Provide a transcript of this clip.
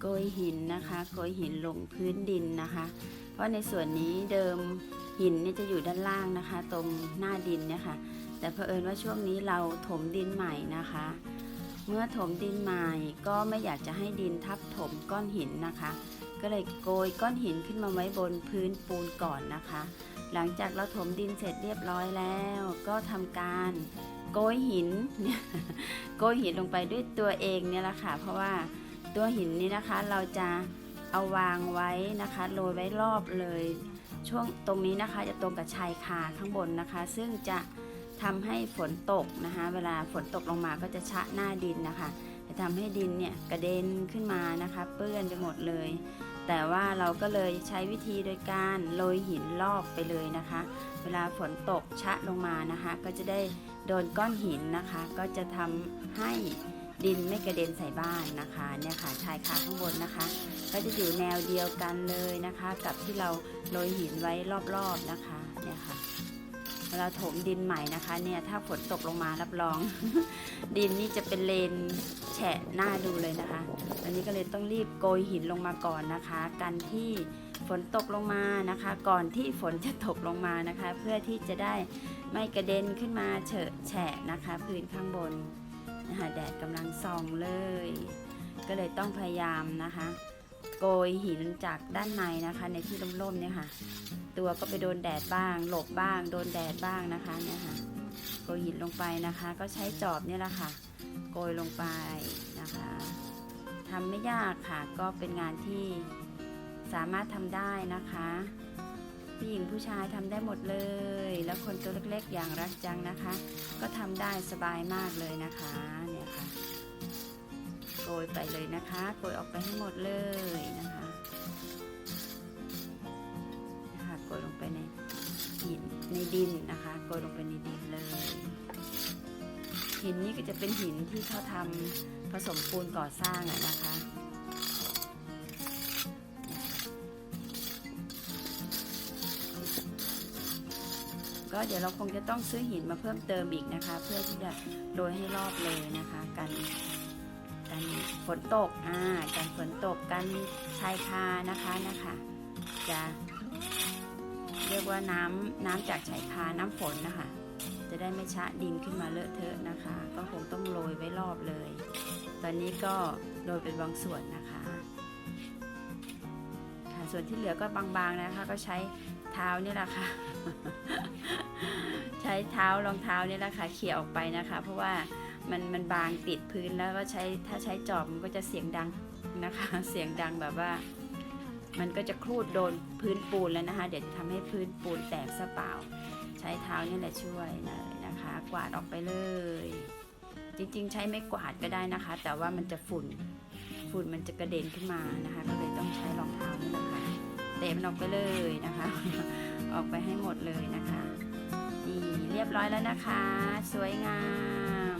โกยหินนะคะ โกยหินลงพื้นดินนะคะ เพราะในส่วนนี้เดิมหินเนี่ยจะอยู่ด้านล่างนะคะ ตรงหน้าดินเนี่ยค่ะ แต่เผอิญว่าช่วงนี้เราถมดินใหม่นะคะ เมื่อถมดินใหม่ก็ไม่อยากจะให้ดินทับถมก้อนหินนะคะ ก็เลยโกยก้อนหินขึ้นมาไว้บนพื้นปูนก่อนนะคะ หลังจากเราถมดินเสร็จเรียบร้อยแล้ว ก็ทำการ โกยหินโกยหินลงไปด้วยตัวเองเนี่ยแหละค่ะ เพราะว่าตัวหินนี้นะคะเราจะเอาวางไว้นะคะโรยไว้รอบเลย ช่วงตรงนี้นะคะจะตรงกับชายคาข้างบนนะคะ ซึ่งจะทำให้ฝนตกนะคะ เวลาฝนตกลงมาก็จะชะหน้าดินนะคะจะทำให้ดินเนี่ยกระเด็นขึ้นมานะคะ เปื้อนไปหมดเลย แต่ว่าเราก็เลยใช้วิธีโดยการโรยหินรอบไปเลยนะคะ เวลาฝนตกชะลงมานะคะ ก็จะได้โดนก้อนหินนะคะ ก็จะทำให้ดินไม่กระเด็นใส่บ้านนะคะเนี่ยค่ะชายคาข้างบนนะคะ ก็จะอยู่แนวเดียวกันเลยนะคะ กับที่เราโรยหินไว้รอบๆนะคะเนี่ยค่ะ เวลาถมดินใหม่นะคะเนี่ยถ้าฝนตกลงมารับรอง ดินนี่จะเป็นเลนแฉะหน้าดูเลยนะคะอันนี้ก็เลยต้องรีบโกยหินลงมาก่อนนะคะกันที่ฝนตกลงมานะคะ ก่อนที่ฝนจะตกลงมานะคะ เพื่อที่จะได้ไม่กระเด็นขึ้นมาเฉอะแฉะนะคะพื้นข้างบนนะคะแดดกำลังส่องเลย ก็เลยต้องพยายามนะคะ โกยหินจากด้านในนะคะ ในที่ร่มๆเนี่ยค่ะ ตัวก็ไปโดนแดดบ้าง หลบบ้าง โดนแดดบ้างนะคะเนี่ยค่ะ โกยหินลงไปนะคะ ก็ใช้จอบเนี่ยแหละค่ะ โกยลงไปนะคะทำไม่ยากค่ะ ก็เป็นงานที่สามารถทำได้นะคะผู้หญิงผู้ชายทำได้หมดเลย แล้วคนตัวเล็กๆ อย่างรักจังนะคะ ก็ทำได้สบายมากเลยนะคะเนี่ยค่ะ ยไปเลยนะคะโกยออกไปให้หมดเลยนะคะนะคะโกยลงไปในหินในดินนะคะโกยลงไปในดินเลย หินนี้ก็จะเป็นหินที่เขาทำผสมปูนก่อสร้างอะนะคะก็เดี๋ยวเราคงจะต้องซื้อหินมาเพิ่มเติมอีกนะคะ เพื่อที่จะโรยให้รอบเลยนะคะกัน นฝนตกอ่ากันฝนตกกันชายคานะคะนะคะจะเรียกว่าน้ำน้ำจากชายคาน้ำฝนนะคะ จะได้ไม่ชะดินขึ้นมาเลอะเทอะนะคะ ก็คงต้องโรยไว้รอบเลย ตอนนี้ก็โรยเป็นบางส่วนนะคะค่ะส่วนที่เหลือก็บางๆนะคะ ก็ใช้เท้านี่แหละค่ะ ช้เท้ารองเท้านี่แหละค่ะเขี่ยออกไปนะคะ เพราะว่ามันมันบางติดพื้นแล้วก็ใช้ถ้าใช้จอบมันก็จะเสียงดังนะคะ เสียงดังแบบว่า มันก็จะครูดโดนพื้นปูนแล้วนะคะ เดี๋ยวจะทำให้พื้นปูนแตกซะเปล่า ใช้เท้านี่แหละช่วยเลยนะคะ กวาดออกไปเลย จริงๆ ใช้ไม่กวาดก็ได้นะคะ แต่ว่ามันจะฝุ่นฝุ่นมันจะกระเด็นขึ้นมานะคะ ก็เลยต้องใช้รองเท้านี่แหละค่ะเตะมันออกไปเลยนะคะ ออกไปให้หมดเลยนะคะ ดีเรียบร้อยแล้วนะคะ สวยงาม